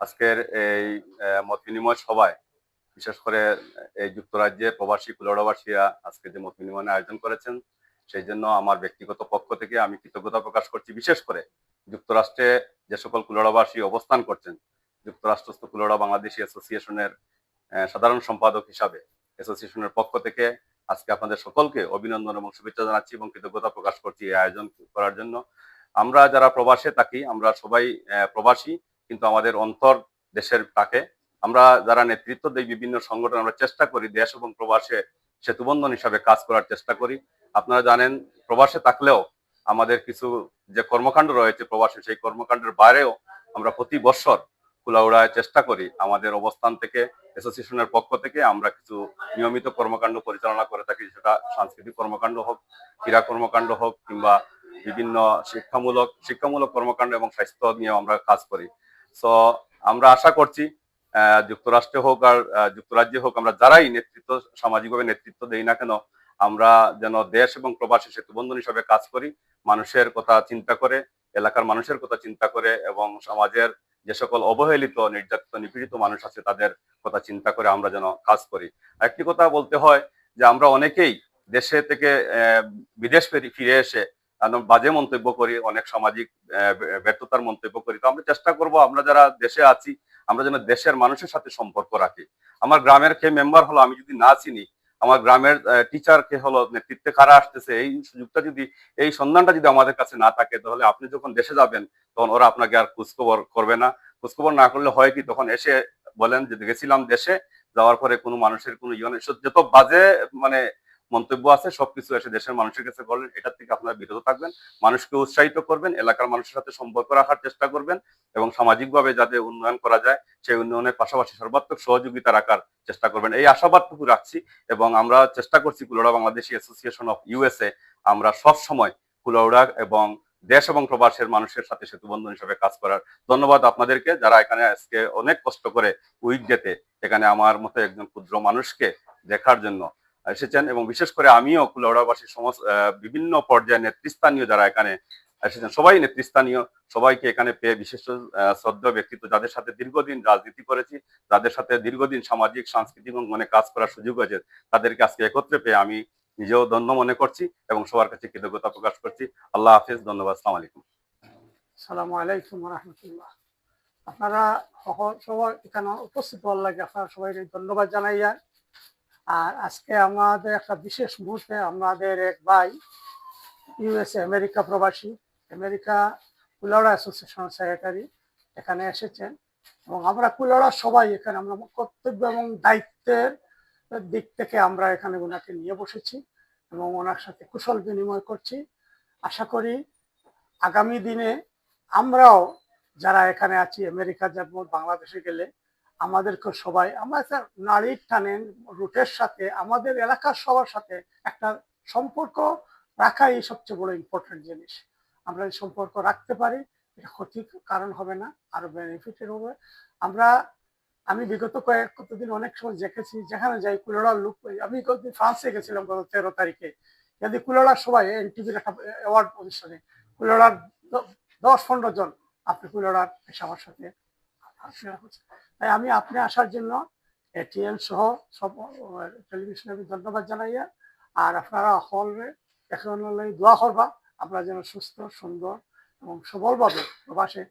আজকের এই মত বিনিময় সভায়, বিশেষ করে এই যুক্তরাজ্যে প্রবাসী কুলড়াবাসীরা আজকে যে মত বিনিময় আয়োজন করেছেন, সেই জন্য আমার ব্যক্তিগত পক্ষ থেকে আমি কৃতজ্ঞতা প্রকাশ করছি। বিশেষ করে যুক্তরাষ্ট্রে যে সকল কুলড়াবাসী অবস্থান করছেন, যুক্তরাষ্ট্রস্থ কুলড়া বাংলাদেশি অ্যাসোসিয়েশনের সাধারণ সম্পাদক হিসাবে, অ্যাসোসিয়েশনের পক্ষ থেকে আজকে আপনাদের সকলকে অভিনন্দন এবং শুভেচ্ছা জানাচ্ছি এবং কৃতজ্ঞতা প্রকাশ করছি এই আয়োজন করার জন্য। আমরা যারা প্রবাসে থাকি, আমরা সবাই প্রবাসী। কিন্তু আমাদের অন্তর দেশের তাকে। আমরা যারা নেতৃত্ব দেই বিভিন্ন সংগঠন, আমরা চেষ্টা করি দেশ এবং প্রবাসে সেতুবন্ধন হিসাবে কাজ করার চেষ্টা করি। আপনারা জানেন, প্রবাসে থাকলেও আমাদের কিছু যে কর্মকাণ্ড রয়েছে প্রবাসে, সেই কর্মকাণ্ডের বাইরেও আমরা প্রতি বছর কুলাউড়ায় চেষ্টা করি আমাদের অবস্থান থেকে, অ্যাসোসিয়েশনের পক্ষ থেকে আমরা কিছু নিয়মিত কর্মকাণ্ড পরিচালনা করে থাকি, সেটা সাংস্কৃতিক কর্মকাণ্ড হোক, ক্রীড়া কর্মকাণ্ড হোক কিংবা বিভিন্ন শিক্ষামূলক শিক্ষামূলক কর্মকাণ্ড এবং স্বাস্থ্য নিয়ে আমরা কাজ করি। সো আমরা আশা করছি যুক্তরাষ্ট্রে হোক আর যুক্তরাজ্যে হোক, আমরা যারাই নেতৃত্ব, সামাজিকভাবে নেতৃত্ব দেই না কেন, আমরা যেন দেশ এবং প্রবাসী সেতুবন্ধন হিসাবে কাজ করি, মানুষের কথা চিন্তা করে, এলাকার মানুষের কথা চিন্তা করে এবং সমাজের যে সকল অবহেলিত, নির্যাতিত, নিপীড়িত মানুষ আছে, তাদের কথা চিন্তা করে আমরা যেন কাজ করি। একটি কথা বলতে হয় যে, আমরা অনেকেই দেশে থেকে বিদেশ ফিরে- এসে বাজে মন্তব্য করি, অনেক সামাজিক ব্যর্থতার মন্তব্য করি। তো আমরা চেষ্টা করব আমরা যারা দেশে আছি, আমরা যেন দেশের মানুষের সাথে সম্পর্ক রাখি। আমার গ্রামের কে মেম্বার হলো, আমি যদি না চিনি, আমার গ্রামের টিচার কে হলো, নেতৃত্বে কারা আসতেছে, এই সুযোগটা যদি, এই সন্ধানটা যদি আমাদের কাছে না থাকে, তাহলে আপনি যখন দেশে যাবেন, তখন ওরা আপনাকে আর খোঁজখবর করবে না। খোঁজখবর না করলে হয় কি, তখন এসে বলেন যে, গেছিলাম দেশে, যাওয়ার পরে কোনো মানুষের কোনো ইয়ে। যত বাজে মানে মন্তব্য আছে, সবকিছু এসে দেশের মানুষের কাছে বলেন, এটার থেকে আপনারা বিরত থাকবেন, মানুষকে উৎসাহিত করবেন, এলাকার মানুষের সাথে সম্পর্ক রাখার চেষ্টা করবেন এবং সামাজিকভাবে যাতে উন্নয়ন করা যায়, সেই উন্নয়নের পাশাপাশি সর্বাত্মক সহযোগিতা রাখার চেষ্টা করবেন। এই আশাবাদটুকু রাখছি এবং আমরা চেষ্টা করছি Kulaura Bangladeshi association of USA, আমরা সব সময় কুলোড়া এবং দেশ এবং প্রবাসের মানুষের সাথে সেতু সেতুবন্ধন হিসেবে কাজ করার ধন্যবাদ আপনাদেরকে, যারা এখানে আজকে অনেক কষ্ট করে উইক ডেতে এখানে আমার মতো একজন ক্ষুদ্র মানুষকে দেখার জন্য। এসেছেন এবং বিশেষ করে আমিও কুলাউড়াবাসীর সমস্ত বিভিন্ন পর্যায়ে নেতৃস্থানীয় যারা এখানে এসেছেন, সবাই নেতৃস্থানীয়, সবাইকে এখানে পেয়ে বিশেষ শ্রদ্ধা ব্যক্তিত্ব। যাদের সাথে দীর্ঘদিন রাজনীতি করেছি, যাদের সাথে দীর্ঘদিন সামাজিক, সাংস্কৃতিক অঙ্গনে কাজ করার সুযোগ হয়েছে, তাদেরকে আজকে একত্রে পেয়ে আমি নিজেও ধন্য মনে করছি এবং সবার কাছে কৃতজ্ঞতা প্রকাশ করছি। আল্লাহ হাফিজ, ধন্যবাদ, আসসালামু আলাইকুম। সালামু আলাইকুম রহমতুল্লাহ। আপনারা সবাই এখানে উপস্থিত হওয়ার লাগে আপনারা সবাই ধন্যবাদ জানাইয়া আর আজকে আমাদের একটা বিশেষ মুহূর্তে আমাদের এক ভাই ইউএসএ আমেরিকা প্রবাসী আমেরিকা কুলাড়া অ্যাসোসিয়েশন সেক্রেটারি এখানে এসেছেন। এবং আমরা কুলাড়া সবাই এখানে, আমরা কর্তব্য এবং দায়িত্বের দিক থেকে আমরা এখানে ওনাকে নিয়ে বসেছি এবং ওনার সাথে কুশল বিনিময় করছি। আশা করি আগামী দিনে আমরাও যারা এখানে আছি আমেরিকা যাব, বাংলাদেশে গেলে আমাদেরকে সবাই, আমরা একটা নারীর টানেন রুটের সাথে, আমাদের এলাকার সবার সাথে একটা সম্পর্ক রাখাই সবচেয়ে বড় ইম্পর্টেন্ট জিনিস আমরা এই সম্পর্ক রাখতে পারি, এটা ক্ষতির কারণ হবে না, আরও বেনিফিটের হবে আমরা, আমি বিগত কয়েক, কতদিন অনেক সময় দেখেছি, যেখানে যাই কুলোড়ার লোক, আমি কতদিন ফ্রান্সে গেছিলাম গত তেরো তারিখে যদি কুলোড়ার সবাই এন এনটিভির একটা অ্যাওয়ার্ড অনুষ্ঠানে, কুলোড়ার দশ, পনেরো জন, আপনি কুলোড়ার সবার সাথে। তাই আমি আপনি আসার জন্য এটিএল সহ সব টেলিভিশনে আমি ধন্যবাদ জানাইয়া, আর আপনারা হলরে এখন দোয়া করবা, আপনারা যেন সুস্থ, সুন্দর এবং সবলভাবে প্রবাসে